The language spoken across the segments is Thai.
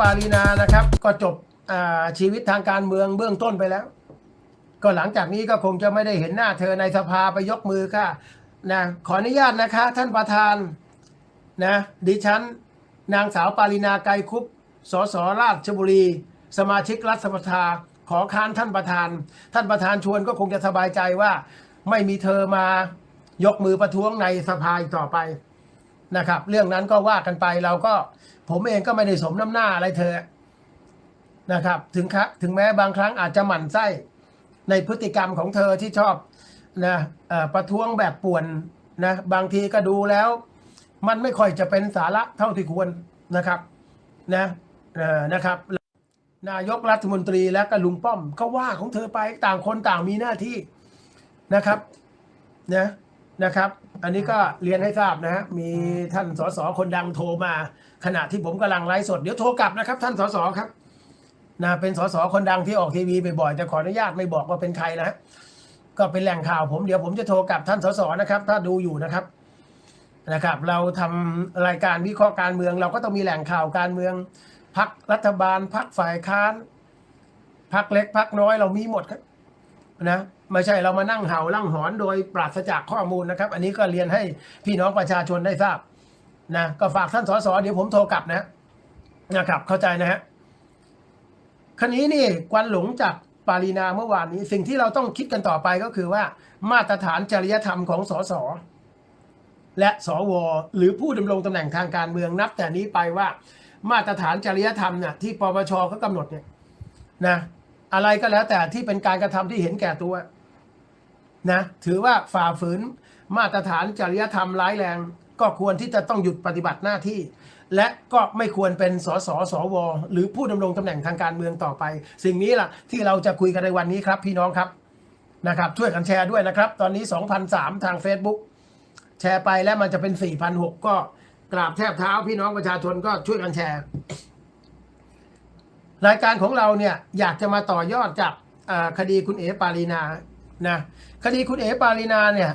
ปารีนานะครับ ก็จบชีวิตทางการเมืองเบื้องต้นไปแล้ว ก็หลังจากนี้ก็คงจะไม่ได้เห็นหน้าเธอในสภาไปยกมือค่ะนะขออนุญาตนะคะ ท่านประธานนะดิฉัน นางสาวปารินาไกรคุปสสราชบุรี สมาชิกรัฐสภาขอค้านท่านประธาน ท่านประธานชวนก็คงจะสบายใจว่า ไม่มีเธอมายกมือประท้วงในสภาอีกต่อไปนะครับ เรื่องนั้นก็ว่ากันไปเราก็ ผมเองก็ไม่ได้สมน้ำหน้าอะไรเธอนะครับ ถึงครั้งถึงแม้บางครั้งอาจจะหมั่นไส้ในพฤติกรรมของเธอที่ชอบนะประท้วงแบบป่วนนะบางทีก็ดูแล้ว มันไม่ค่อยจะเป็นสาระเท่าที่ควรนะครับนะนะครับ นายกรัฐมนตรีและก็ลุงป้อมก็ว่าของเธอไปต่างคนต่างมีหน้าที่นะครับนะนะครับ อันนี้ก็เรียนให้ทราบนะฮะมีท่านสสคนดังโทรมา ขณะที่ผมกำลังไลฟ์สดเดี๋ยวโทรกลับนะครับ ท่านสสครับนะเป็นสสคนดังที่ออกทีวีบ่อยๆแต่ขออนุญาตไม่บอกว่าเป็นใครนะฮะก็เป็นแหล่งข่าวผมเดี๋ยวผมจะโทรกลับท่านสสนะครับ ถ้าดูอยู่นะครับนะครับ เราทำรายการวิเคราะห์การเมือง เราก็ต้องมีแหล่งข่าวการเมืองพักรัฐบาลพักฝ่ายค้านพักเล็กพักน้อยเรามีหมดครับนะไม่ใช่เรามานั่งเห่าลั่งหอนโดยปราศจากข้อมูลนะครับ อันนี้ก็เรียนให้พี่น้องประชาชนได้ทราบ นะก็ฝากท่านสสเดี๋ยวผมโทรกลับนะนะครับเข้าใจนะฮะคันนี้นี่ควันหลงจากปารีนาเมื่อวานนี้ สิ่งที่เราต้องคิดกันต่อไปก็คือว่า มาตรฐานจริยธรรมของสสและสวหรือผู้ดำรงตำแหน่งทางการเมืองนับแต่นี้ไปว่า มาตรฐานจริยธรรมเนี่ยที่ปปชเขากำหนดเนี่ยนะอะไรก็แล้วแต่ที่เป็นการกระทำที่เห็นแก่ตัวนะถือว่าฝ่าฝืนมาตรฐานจริยธรรมร้ายแรง ก็ควรที่จะต้องหยุดปฏิบัติหน้าที่ และก็ไม่ควรเป็นสสสว หรือผู้ดำรงตำแหน่งทางการเมืองต่อไป สิ่งนี้ล่ะที่เราจะคุยกันในวันนี้ครับ พี่น้องครับนะครับช่วยกันแชร์ด้วยนะครับ ตอนนี้ 2,003 ทาง Facebook แชร์ไปแล้วมันจะเป็น4 0 0 6ก็กราบแทบเท้าพี่น้องประชาชนก็ช่วยกันแชร์ รายการของเราเนี่ยอยากจะมาต่อยอดจากคดีคุณเอ๋ปารีนานะคดีคุณเอ๋ปารีนาเนี่ย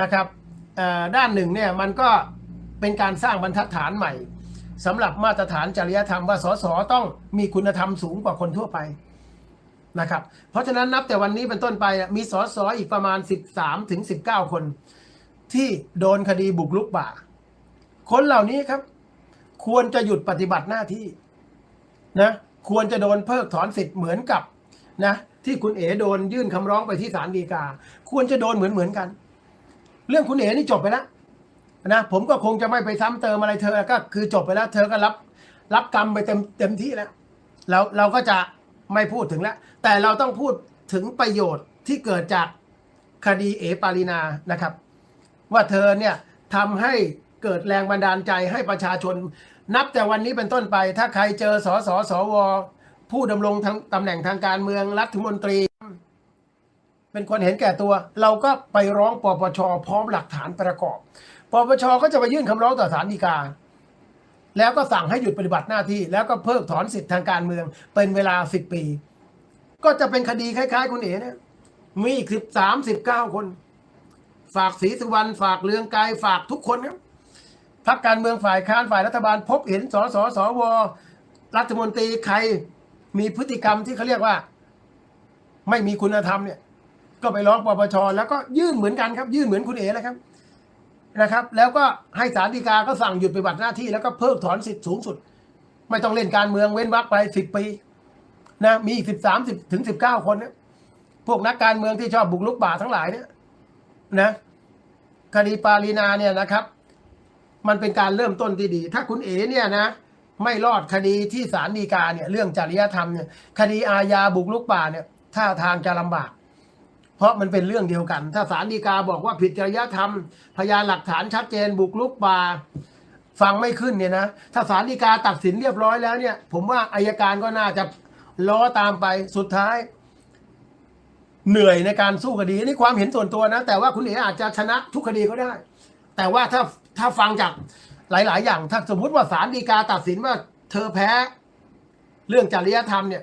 นะครับ ด้านหนึ่งเนี่ยมันก็เป็นการสร้างบรรทัดฐานใหม่สำหรับมาตรฐานจริยธรรมว่าสสต้องมีคุณธรรมสูงกว่าคนทั่วไปนะครับเพราะฉะนั้นนับแต่วันนี้เป็นต้นไปมีสสอีกประมาณ 13ถึง19 คน ที่โดนคดีบุกลุกป่า คนเหล่านี้ครับ ควรจะหยุดปฏิบัติหน้าที่นะควรจะโดนเพิกถอนสิทธิ์เหมือนกับนะที่คุณเอ๋โดนยื่นคำร้องไปที่ศาลฎีกา ควรจะโดนเหมือนเหมือนกัน เรื่องคุณเอ๋นี่จบไปแล้วนะผมก็คงจะไม่ไปซ้ำเติมอะไรเธอก็คือจบไปแล้ว เธอก็รับรับกรรมไปเต็มเต็มที่แล้วเราเราก็จะไม่พูดถึงแล้ว แต่เราต้องพูดถึงประโยชน์ที่เกิดจากคดีเอปารีนานะครับ ว่าเธอเนี่ยทำให้เกิดแรงบันดาลใจให้ประชาชน นับแต่วันนี้เป็นต้นไป ถ้าใครเจอสอสอสวผู้ดำรงทางตำแหน่งทางการเมืองรัฐมนตรี เป็นคนเห็นแก่ตัว เราก็ไปร้องปปชพร้อมหลักฐานประกอบปปชก็จะไปยื่นคำร้องต่อศาลฎีกา แล้วก็สั่งให้หยุดปฏิบัติหน้าที่ แล้วก็เพิกถอนสิทธิทางการเมือง เป็นเวลาสิบปี ก็จะเป็นคดีคล้ายๆคุณเอ๋เนี่ยมีอีกสิบสามสิบเก้าคน ฝากศรีสุวรรณฝากเรืองไกรฝากทุกคนครับพักการเมืองฝ่ายค้านฝ่ายรัฐบาล พบเห็นสสสวรัฐมนตรีใครมีพฤติกรรมที่เขาเรียกว่า ไม่มีคุณธรรมเนี่ย ก็ไปร้องปปชแล้วก็ยื่นเหมือนกันครับ ยื่นเหมือนคุณเอ๋เลยครับนะครับ แล้วก็ให้ศาลฎีกาก็สั่งหยุดปฏิบัติหน้าที่แล้วก็เพิกถอนสิทธิ์สูงสุด ไม่ต้องเล่นการเมืองเว้นวรรคไปสิบปีนะมีอีกสิบสามสิบถึงสิบเก้าคนเนี่ยพวกนักการเมืองที่ชอบบุกลุกป่าทั้งหลายเนี่ยนะคดีปารีนาเนี่ยนะครับ มันเป็นการเริ่มต้นที่ดี ถ้าคุณเอ๋เนี่ยนะ ไม่รอดคดีที่ศาลฎีกาเนี่ย เรื่องจริยธรรมเนี่ยคดีอาญาบุกลุกป่าเนี่ยท่าทางจะลำบาก เพราะมันเป็นเรื่องเดียวกัน ถ้าศาลฎีกาบอกว่าผิดจริยธรรม พยานหลักฐานชัดเจนบุกลุกป่าฟังไม่ขึ้นเนี่ยนะ ถ้าศาลฎีกาตัดสินเรียบร้อยแล้วเนี่ย ผมว่าอายการก็น่าจะล้อตามไปสุดท้าย เหนื่อยในการสู้คดีนี่ความเห็นส่วนตัวนะ แต่ว่าคุณเอ๋อาจจะชนะทุกคดีก็ได้ แต่ว่าถ้าถ้าฟังจากหลาย ๆ อย่าง ถ้าสมมุติว่าศาลฎีกาตัดสินว่าเธอแพ้ เรื่องจริยธรรมเนี่ย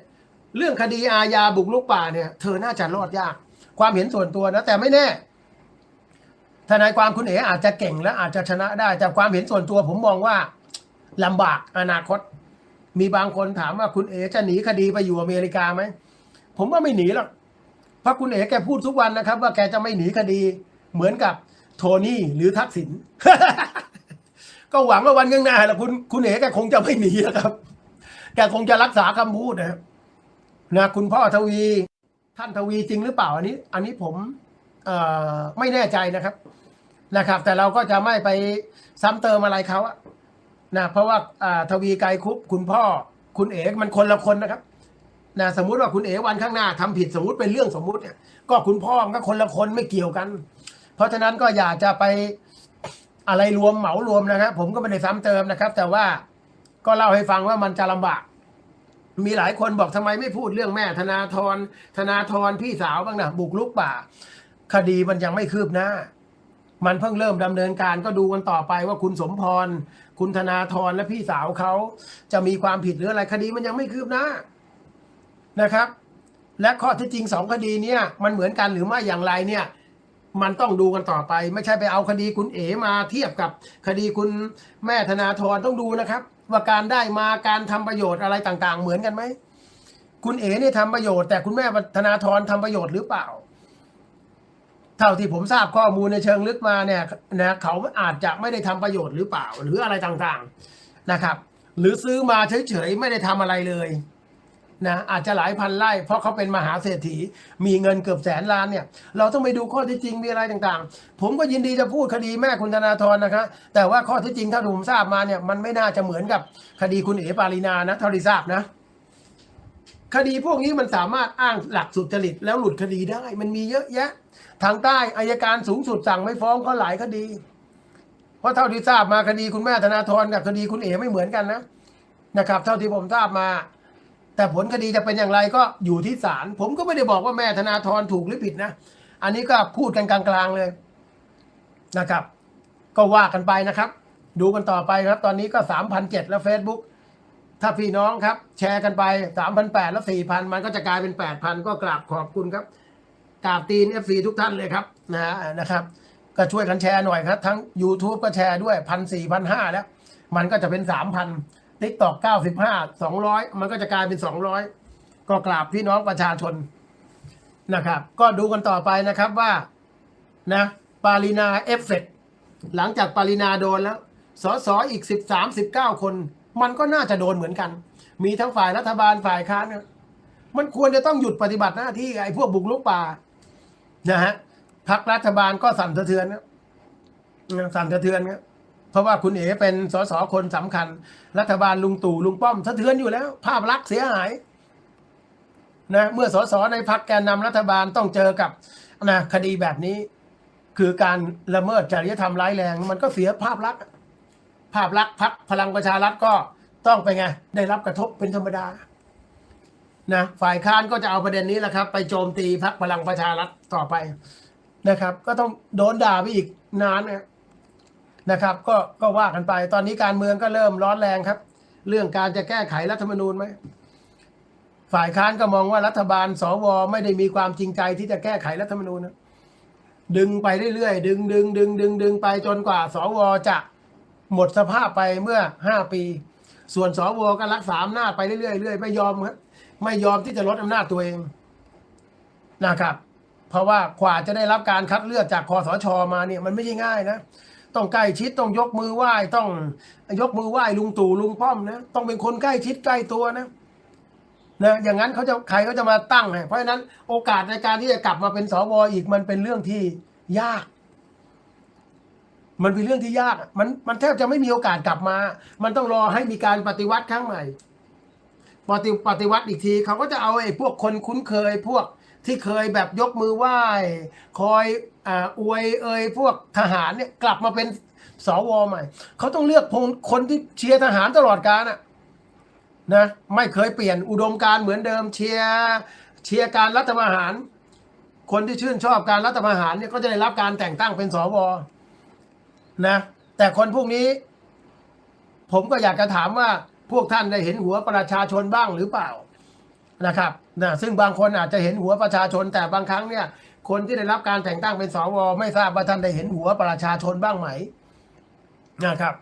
เรื่องคดีอาญาบุกลุกป่าเนี่ย เธอน่าจะรอดยาก ความเห็นส่วนตัวนะ แต่ไม่แน่ ทนายความคุณเอ๋อาจจะเก่งและอาจจะชนะได้ แต่ความเห็นส่วนตัวผมมองว่าลำบากอนาคต มีบางคนถามว่าคุณเอ๋จะหนีคดีไปอยู่อเมริกาไหมผมว่าไม่หนีหรอกเพราะคุณเอ๋แกพูดทุกวันนะครับ ว่าแกจะไม่หนีคดี เหมือนกับโทนี่หรือทักษิณก็หวังว่าวันข้างหน้าแหละคุณคุณเอ๋แกคงจะไม่หนีนะครับแกคงจะรักษาคำพูดนะครับนะคุณพ่อทวี ท่านทวีจริงหรือเปล่าอันนี้ อันนี้ผมเอ่อไม่แน่ใจนะครับนะครับ แต่เราก็จะไม่ไปซ้ำเติมอะไรเขาอะนะเพราะว่าอ่าทวีไกรคุปคุณพ่อคุณเอ๋มันคนละคนนะครับนะสมมุติว่าคุณเอ๋วันข้างหน้าทำผิดสมมุติเป็นเรื่องสมมุติเนี่ย ก็คุณพ่อมันก็คนละคนไม่เกี่ยวกัน เพราะฉะนั้นก็อยากจะไปอะไรรวมเหมารวมนะครับ ผมก็ไม่ได้ซ้ำเติมนะครับ แต่ว่าก็เล่าให้ฟังว่ามันจะลำบาก มีหลายคนบอกทำไมไม่พูดเรื่องแม่ธนาธรธนาธรพี่สาวบ้างนะบุกลุกป่า คดีมันยังไม่คืบหน้า มันเพิ่งเริ่มดำเนินการก็ดูกันต่อไปว่าคุณสมพร คุณธนาธรและพี่สาวเขาจะมีความผิดหรืออะไรคดีมันยังไม่คืบหน้านะครับ และข้อที่จริงสองคดีเนี้ยมันเหมือนกันหรือไม่อย่างไรเนี่ยมันต้องดูกันต่อไป ไม่ใช่ไปเอาคดีคุณเอ๋มาเทียบกับคดีคุณแม่ธนาธรต้องดูนะครับ ว่าการได้มาการทำประโยชน์อะไรต่างๆ เหมือนกันไหมคุณเอ๋เนี่ยทำประโยชน์แต่คุณแม่ธนาธรทำประโยชน์หรือเปล่า เท่าที่ผมทราบข้อมูลในเชิงลึกมาเนี่ยนะเขาอาจจะไม่ได้ทำประโยชน์หรือเปล่า หรืออะไรต่างๆนะครับ หรือซื้อมาเฉยๆไม่ได้ทำอะไรเลย นะอาจจะหลายพันไร่เพราะเขาเป็นมหาเศรษฐี มีเงินเกือบแสนล้านเนี่ย เราต้องไปดูข้อเที่จริงมีอะไรต่างๆ ผมก็ยินดีจะพูดคดีแม่คุณธนาธรนะครับแต่ว่าข้อเที่จริงถ้าผมทราบมาเนี่ยมันไม่น่าจะเหมือนกับคดีคุณเอ๋ปารีนานะเท่าที่ทราบนะ คดีพวกนี้มันสามารถอ้างหลักสุจริตแล้วหลุดคดีได้ มันมีเยอะแยะ ทางใต้อายการสูงสุดสั่งไม่ฟ้องเขาหลายคดี เพราะเท่าที่ทราบมาคดีคุณแม่ธนาธรกับคดีคุณเอ๋ไม่เหมือนกันนะนะครับ เท่าที่ผมทราบมา แต่ผลคดีจะเป็นอย่างไรก็อยู่ที่ศาลผมก็ไม่ได้บอกว่าแม่ธนาธรถูกหรือผิดนะ อันนี้ก็พูดกันกลางๆเลยนะครับ ก็ว่ากันไปนะครับ ดูกันต่อไปครับ ตอนนี้ก็สามพันเจ็ดแล้ว Facebook ถ้าพี่น้องครับ แชร์กันไปสามพันแปดแล้วสี่พันมันก็จะกลายเป็นแปดพันก็กราบขอบคุณครับกราบตีนเอฟ FC ทุกท่านเลยครับนะนะครับ ก็ช่วยกันแชร์หน่อยครับ ทั้ง YouTube ก็แชร์ด้วยพันสี่พันห้าแล้ว มันก็จะเป็นสามพัน ติ๊กตอกเก้าสิบห้าสองร้อยมันก็จะกลายเป็นสองร้อยก็กราบพี่น้องประชาชนนะครับ ก็ดูกันต่อไปนะครับว่านะปารีนาเอฟเฟกหลังจากปารีนาโดนแล้วสอสอีกสิบสามสิบเก้าคน มันก็น่าจะโดนเหมือนกัน มีทั้งฝ่ายรัฐบาลฝ่ายค้านมันควรจะต้องหยุดปฏิบัติหน้าที่ไอ้พวกบุกลุกป่านะฮะพักรัฐบาลก็สั่นสะเทือนนะสั่นสะเทือนครับ เพราะว่าคุณเอ๋เป็นสสคนสำคัญ รัฐบาลลุงตู่ลุงป้อมสะเทือนอยู่แล้ว ภาพลักษณ์เสียหายนะเมื่อสสในพักแกนนำรัฐบาลต้องเจอกับนะคดีแบบนี้ คือการละเมิดจริยธรรมร้ายแรง มันก็เสียภาพลักษณ์ภาพลักษณ์พักพลังประชารัฐก็ต้องไปไง ได้รับกระทบเป็นธรรมดานะฝ่ายค้านก็จะเอาประเด็นนี้แหละครับ ไปโจมตีพักพลังประชารัฐต่อไปนะครับ ก็ต้องโดนด่าไปอีกนานนะ นะครับ ก็ก็ว่ากันไป ตอนนี้การเมืองก็เริ่มร้อนแรงครับ เรื่องการจะแก้ไขรัฐธรรมนูญไหมฝ่ายค้านก็มองว่ารัฐบาลสวไม่ได้มีความจริงใจที่จะแก้ไขรัฐธรรมนูญนะดึงไปเรื่อยๆดึงดึงดึงดึงดึงไปจนกว่าสวจะหมดสภาพไปเมื่อห้าปี ส่วนสวก็รักษาอำนาจไปเรื่อยๆเรื่อยไม่ยอมครับไม่ยอมที่จะลดอำนาจตัวเองนะครับ เพราะว่ากว่าจะได้รับการคัดเลือกจากคอสชมาเนี่ยมันไม่ใช่ง่ายนะ ต้องใกล้ชิดต้องยกมือไหว้ต้องยกมือไหว้ลุงตู่ลุงป้อมนะต้องเป็นคนใกล้ชิดใกล้ตัวนะนะอย่างนั้นเขาจะใครเขาจะมาตั้งให้เพราะฉะนั้นโอกาสในการที่จะกลับมาเป็นสวอีกมันเป็นเรื่องที่ยาก มันเป็นเรื่องที่ยาก มันมันแทบจะไม่มีโอกาสกลับมา มันต้องรอให้มีการปฏิวัติครั้งใหม่ปฏิปฏิวัติอีกทีเขาก็จะเอาไอ้พวกคนคุ้นเคยพวก ที่เคยแบบยกมือไหว้ คอยออวยเอ่ยพวกทหารเนี่ยกลับมาเป็นสวใหม่ เขาต้องเลือกคนที่เชียร์ทหารตลอดกาลอะนะไม่เคยเปลี่ยนอุดมการเหมือนเดิมเชียร์เชียร์การรัฐประหาร คนที่ชื่นชอบการรัฐประหารเนี่ยก็จะได้รับการแต่งตั้งเป็นสวนะแต่คนพวกนี้ ผมก็อยากจะถามว่าพวกท่านได้เห็นหัวประชาชนบ้างหรือเปล่านะครับ นะซึ่งบางคนอาจจะเห็นหัวประชาชน แต่บางครั้งเนี่ย คนที่ได้รับการแต่งตั้งเป็นสวไม่ทราบว่าท่านได้เห็นหัวประชาชนบ้างไหมนะครับ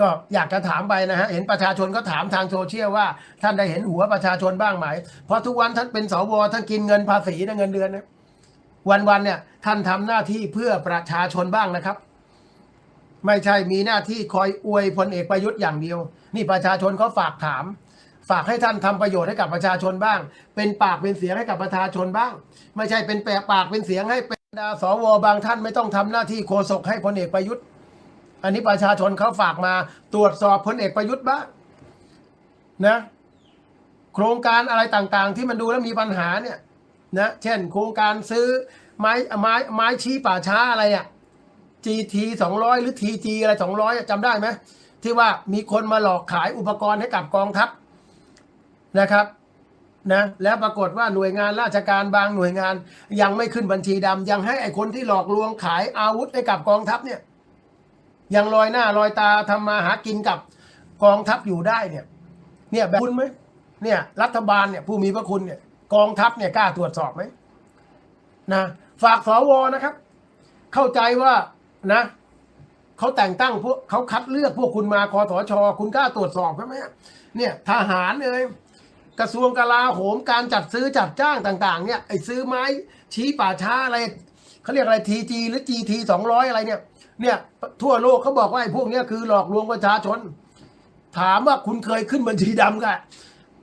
ก็อยากจะถามไปนะฮะเห็นประชาชนก็ถามทางโซเชียลว่า ท่านได้เห็นหัวประชาชนบ้างไหมเพราะทุกวันท่านเป็นสวท่านกินเงินภาษีนะเงินเดือนนะวันวันๆเนี่ย ท่านทำหน้าที่เพื่อประชาชนบ้างนะครับ ไม่ใช่มีหน้าที่คอยอวยพลเอกประยุทธ์อย่างเดียว นี่ประชาชนเขาฝากถาม ฝากให้ท่านทำประโยชน์ให้กับประชาชนบ้าง เป็นปากเป็นเสียงให้กับประชาชนบ้าง ไม่ใช่เป็นแปะปากเป็นเสียงให้เป็นดาสวบางท่านไม่ต้องทำหน้าที่โฆษกให้พลเอกประยุทธ์ อันนี้ประชาชนเขาฝากมาตรวจสอบพลเอกประยุทธ์บ้างนะโครงการอะไรต่างๆ ที่มันดูแล้วมีปัญหาเนี่ยนะเช่น โครงการซื้อไม้ไม้ไม้ชี้ป่าช้าอะไรอะ GT สองร้อยหรือ TG อะไรสองร้อยจำได้ไหมที่ว่ามีคนมาหลอกขายอุปกรณ์ให้กับกองทัพ นะครับนะแล้วปรากฏว่าหน่วยงานราชการบางหน่วยงานยังไม่ขึ้นบัญชีดำยังให้ไอ้คนที่หลอกลวงขายอาวุธให้กับกองทัพเนี่ยยังลอยหน้าลอยตาทำมาหากินกับกองทัพอยู่ได้เนี่ย เนี่ยแบบคุณไหมเนี่ยรัฐบาลเนี่ยผู้มีพระคุณเนี่ยกองทัพเนี่ยกล้าตรวจสอบไหมนะฝากสวนะครับ เข้าใจว่านะเขาแต่งตั้งพวกเขาคัดเลือกพวกคุณมาคอสชคุณกล้าตรวจสอบใช่ไหมเนี่ยทหารเลย กระทรวงกลาโหมการจัดซื้อจัดจ้างต่างๆเนี่ยไอ้ซื้อไม้ชี้ป่าช้าอะไรเขาเรียกอะไรทีจีหรือจีทีสองร้อยอะไรเนี่ยเนี่ยทั่วโลกเขาบอกว่าไอ้พวกเนี้ยคือหลอกลวงประชาชน ถามว่าคุณเคยขึ้นบัญชีดำกับ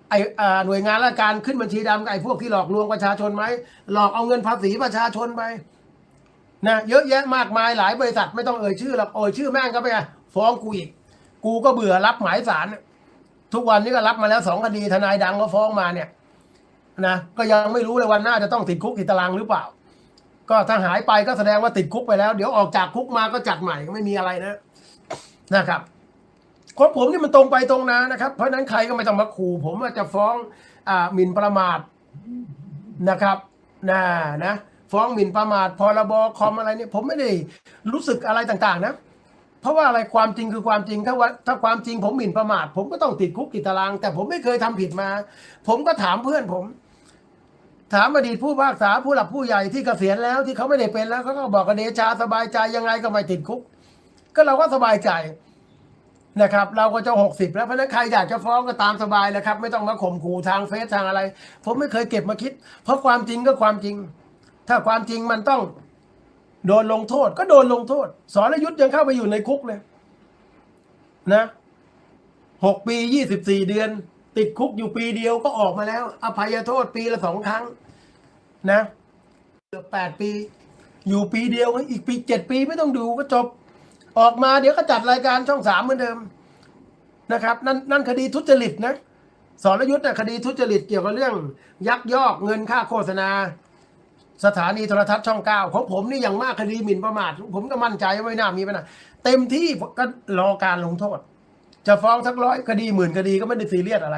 ไอ้หน่วยงานราชการขึ้นบัญชีดำกับไอ้พวกที่หลอกลวงประชาชนไหมหลอกเอาเงินภาษีประชาชนไปนะเยอะแยะมากมายหลายบริษัทไม่ต้องเอ่ยชื่อหรอกเอ่ยชื่อแม่งก็ไปฟ้องกูอีก กูก็เบื่อรับหมายสาร ทุกวันนี้ก็รับมาแล้วสองคดีทนายดังก็ฟ้องมาเนี่ยนะก็ยังไม่รู้เลยวันหน้าจะต้องติดคุกติดตารางหรือเปล่า ก็ถ้าหายไปก็แสดงว่าติดคุกไปแล้ว เดี๋ยวออกจากคุกมาก็จัดใหม่ก็ไม่มีอะไรนะนะครับของผมนี่มันตรงไปตรงนานะครับ เพราะฉะนั้นใครก็ไม่ต้องมาขู่ผมว่าจะฟ้องอ่าหมิ่นประมาทนะครับนะนะ ฟ้องหมิ่นประมาทพรบคอมอะไรเนี่ยผมไม่ได้รู้สึกอะไรต่างๆ นะ เพราะว่าอะไรความจริงคือความจริงถ้าว่าถ้าความจริงผมหมิ่นประมาทผมก็ต้องติดคุกติดตาราง แต่ผมไม่เคยทำผิดมา ผมก็ถามเพื่อนผม ถามอดีตผู้พากษาผู้หลักผู้ใหญ่ที่เกษียณแล้วที่เขาไม่ได้เป็นแล้วเขาก็บอกกับเดชาสบายใจยังไงก็ไม่ติดคุก ก็เราก็สบายใจนะครับเราก็จะหกสิบแล้วเพราะนั้นใครอยากจะฟ้องก็ตามสบายเลยครับ ไม่ต้องมาข่มขู่ทางเฟซทางอะไร ผมไม่เคยเก็บมาคิด เพราะความจริงก็ความจริง ถ้าความจริงมันต้อง โดนลงโทษ ก็โดนลงโทษสรยุทธ์ยังเข้าไปอยู่ในคุกเลย นะหกปียี่สิบสี่เดือน ติดคุกอยู่ปีเดียวก็ออกมาแล้ว อภัยโทษปีละสองครั้ง นะเกือบแปดปี อยู่ปีเดียวอีกปีเจ็ดปีไม่ต้องดูก็จบ ออกมาเดี๋ยวก็จัดรายการช่องสามเหมือนเดิมนะครับ นั่นนั่นคดีทุจริตนะสรยุทธ์น่ะคดีทุจริตเกี่ยวกับเรื่อง ยักยอกเงินค่าโฆษณา สถานีโทรทัศน์ช่องเก้าของผมนี่อย่างมากคดีหมิ่นประมาท ผมก็มั่นใจว่าไม่น่ามีปัญหาเต็มที่ก็รอการลงโทษ จะฟ้องทั้งร้อยคดีหมื่นคดีก็ไม่ได้ซีเรียสอะไร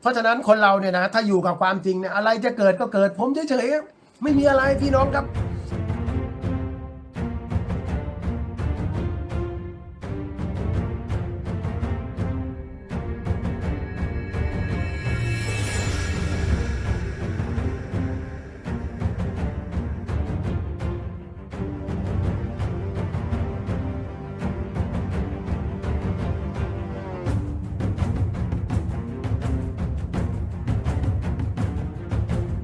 เพราะฉะนั้นคนเราเนี่ยนะถ้าอยู่กับความจริงเนี่ยอะไรจะเกิดก็เกิด ผมเฉยๆไม่มีอะไรพี่น้องครับ